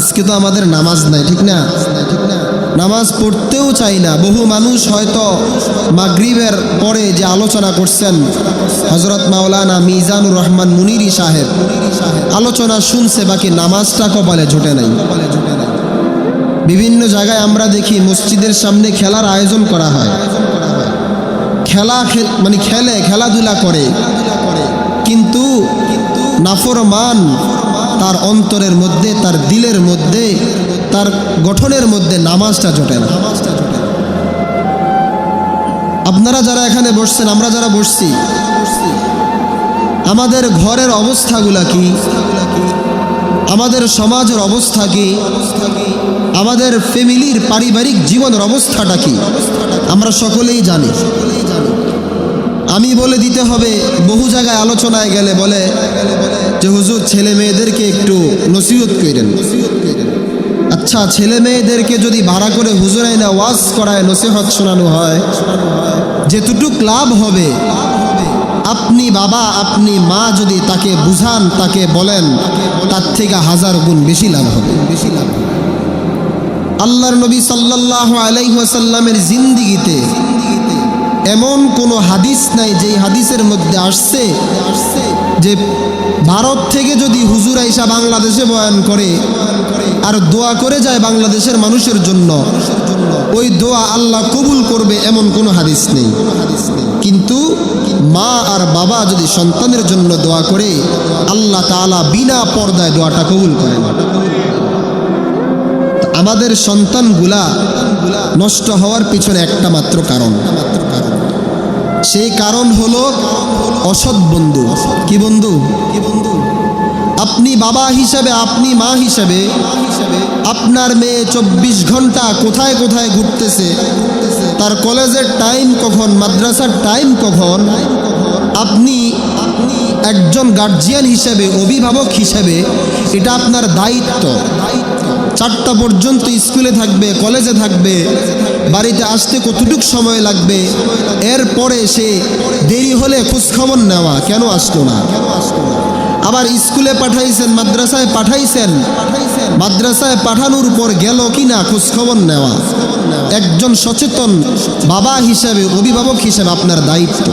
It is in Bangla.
আজকে তো আমাদের নামাজ নাই, ঠিক না? নামাজ পড়তেও চাই না। বহু মানুষ হয়তো মাগরিবের পরে যে আলোচনা করছেন হজরত মাওলানা মিজানুর রহমান মুনিরি সাহেব, আলোচনা শুনছে, বাকি নামাজটা কপালে জোটে নাই। বিভিন্ন জায়গায় আমরা দেখি মসজিদের সামনে খেলার আয়োজন করা হয়। খেলা মানে খেলে, খেলাধুলা করে। কিন্তু নাফরমান তার অন্তরের মধ্যে, তার দিলের মধ্যে, তার গঠনের মধ্যে নামাজটা জোটে না। আপনারা যারা এখানে বসছেন, আমরা যারা বসছি, আমাদের ঘরের অবস্থাগুলা কি? আমাদের সমাজের অবস্থা কি? আমাদের ফ্যামিলির পারিবারিক জীবনের অবস্থাটা কি? আমরা সকলেই জানি। আমি বলে দিতে হবে, বহু জায়গায় আলোচনায় গেলে বলে যে, হুজুর, ছেলে মেয়েদেরকে একটু নসিহত করেন। আচ্ছা ছেলে মেয়েদেরকে যদি ভাড়া করে হুজুরাই না ওয়াজ করায় নসিহত শোনানো হয়, যেটুটুক লাভ হবে, আপনি বাবা, আপনি মা যদি তাকে বুঝান, তাকে বলেন, তার থেকে হাজার গুণ বেশি লাভ হবে। বেশি লাভ আল্লাহর নবী সাল্লাহ আলাইসাল্লামের জিন্দিগিতে এমন কোনো হাদিস নাই যেই হাদিসের মধ্যে আসছে যে ভারত থেকে যদি হুজুর আইসা বাংলাদেশে বয়ান করে আর দোয়া করে যায় বাংলাদেশের মানুষের জন্য, ওই দোয়া আল্লাহ কবুল করবে এমন কোনো হাদিস নেই। কিন্তু মা আর বাবা যদি সন্তানের জন্য দোয়া করে, আল্লাহ তাআলা বিনা পর্দায় দোয়াটা কবুল করেন আমাদের সন্তানগুলা নষ্ট হওয়ার পিছনে একটা মাত্র কারণ। সেই কারণ হলো অসৎ বন্ধু। কি বন্ধু? আপনি বাবা হিসাবে, আপনি মা হিসাবে আপনার মেয়ে চব্বিশ ঘণ্টা কোথায় কোথায় ঘুরতেছে, তার কলেজের টাইম কখন, মাদ্রাসার টাইম কখন, আপনি একজন গার্জিয়ান হিসেবে, অভিভাবক হিসেবে এটা আপনার দায়িত্ব। চারটা পর্যন্ত স্কুলে থাকবে, কলেজে থাকবে, বাড়িতে আসতে কতটুক সময় লাগবে, এরপরে সে দেরি হলে খোঁজখবর নেওয়া, কেন আসলো না? আবার স্কুলে পাঠাইছেন, মাদ্রাসায় পাঠাইছেন, মাদ্রাসায় পাঠানোর পর গেল কি না খোঁজখবর নেওয়া। একজন সচেতন বাবা হিসাবে, অভিভাবক হিসাবে আপনার দায়িত্ব।